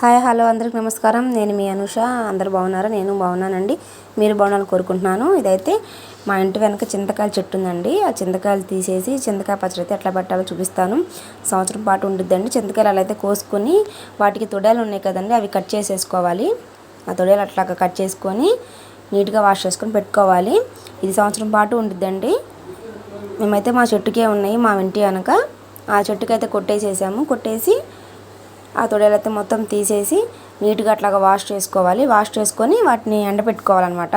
Hi hello అందరికి నమస్కారం. నేను మీ అనుష. అందరు బాగున్నారా? నేను బాగున్నానండి. మీరు బాగున్నాను కోరుకుంటున్నాను. ఇదైతే మా ఇంటి వెనక చింతకాయల చెట్టు ఉందండి. ఆ చింతకాయలు తీసేసి చింతకాయ పచ్చడి అయితే ఎట్లా పెట్టాలో చూపిస్తాను. సంవత్సరం పాటు ఉంటుందండి చింతకాయలు అలా అయితే కోసుకొని వాటికి తొడలు ఉన్నాయి కదండి అవి కట్ చేసేసుకోవాలి. ఆ తొడలు అట్లా కట్ చేసుకొని నీట్గా వాష్ చేసుకొని పెట్టుకోవాలి. ఇది సంవత్సరం పాటు ఉంటుందండి మేమైతే మా చెట్టుకే ఉన్నాయి మా ఇంటి వెనక. ఆ చెట్టుకి అయితే కొట్టేసేసాము. కొట్టేసి ఆ తొడలైతే మొత్తం తీసేసి నీట్గా అట్లాగా వాష్ చేసుకోవాలి. వాష్ చేసుకొని వాటిని ఎండబెట్టుకోవాలన్నమాట.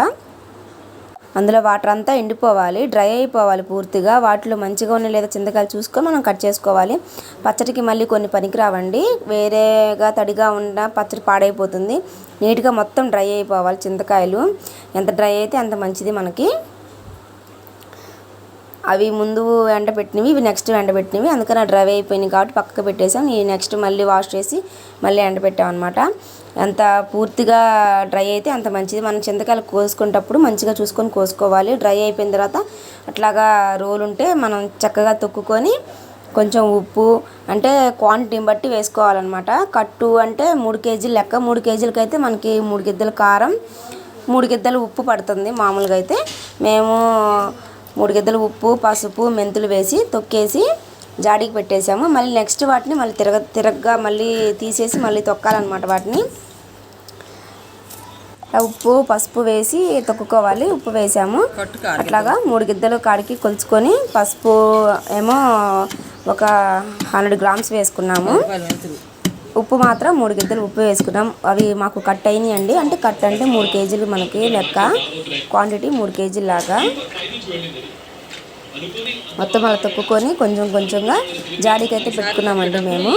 అందులో వాటర్ అంతా ఎండిపోవాలి. డ్రై అయిపోవాలి పూర్తిగా. వాటిలో మంచిగా ఉన్న లేదా చింతకాయలు చూసుకొని మనం కట్ చేసుకోవాలి. పచ్చడికి మళ్ళీ కొన్ని పనికిరావండి. వేరేగా తడిగా ఉన్న పచ్చడి పాడైపోతుంది. నీట్గా మొత్తం డ్రై అయిపోవాలి చింతకాయలు. ఎంత డ్రై అయితే అంత మంచిది మనకి. అవి ముందు ఎండబెట్టినవి ఇవి నెక్స్ట్ ఎండబెట్టినవి అందుకని డ్రై అయిపోయినాయి కాబట్టి పక్కకు పెట్టేసాం ఇవి నెక్స్ట్ మళ్ళీ వాష్ చేసి మళ్ళీ ఎండబెట్టాం అనమాట ఎంత పూర్తిగా డ్రై అయితే అంత మంచిది. మనం చింతకాయలు కోసుకునేటప్పుడు మంచిగా చూసుకొని కోసుకోవాలి. డ్రై అయిపోయిన తర్వాత అట్లాగా రోలు ఉంటే మనం చక్కగా తొక్కుకొని కొంచెం ఉప్పు అంటే క్వాంటిటీని బట్టి వేసుకోవాలన్నమాట. కట్టు అంటే మూడు కేజీలు లెక్క. మూడు కేజీలకి అయితే మనకి మూడు గిద్దలు కారం మూడు గిద్దలు ఉప్పు పడుతుంది మామూలుగా అయితే. మేము మూడు గిద్దలు ఉప్పు పసుపు మెంతులు వేసి తొక్కేసి జాడీకి పెట్టేసాము మళ్ళీ నెక్స్ట్ వాటిని మళ్ళీ తిరగ తిరగ్గా మళ్ళీ తీసేసి మళ్ళీ తొక్కాలన్నమాట వాటిని. ఉప్పు పసుపు వేసి తొక్కుకోవాలి. ఉప్పు వేసాము. అట్లాగా మూడు గిద్దలు కాడికి కొలుచుకొని పసుపు ఏమో ఒక హండ్రెడ్ గ్రామ్స్ వేసుకున్నాము. ఉప్పు మాత్రం మూడు గిద్దలు ఉప్పు వేసుకున్నాం. అవి మాకు కట్ అయినాయి అండి అంటే కట్ అంటే మూడు కేజీలు మనకి లెక్క. క్వాంటిటీ మూడు కేజీలు లాగా మొత్తం అలా తొక్కుకొని కొంచెం కొంచెంగా జాడీకి అయితే పెట్టుకున్నామండి మేము.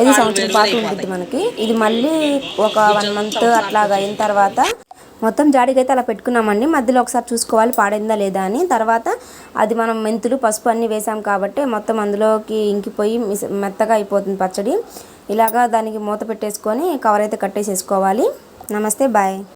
ఇది సంవత్సరం పాటు ఉంటుంది మనకి. ఇది మళ్ళీ ఒక వన్ మంత్ అట్లాగా అయిన తర్వాత మొత్తం జాడీకి అయితే అలా పెట్టుకున్నామండి. మధ్యలో ఒకసారి చూసుకోవాలి పాడైందా లేదా అని. తర్వాత అది మనం మెంతులు పసుపు అన్నీ వేసాం కాబట్టి మొత్తం అందులోకి ఇంకిపోయి మెత్తగా అయిపోతుంది పచ్చడి. ఇలాగా దానికి మూత పెట్టేసుకొని కవర్ అయితే కట్టేసేసుకోవాలి. నమస్తే బాయ్.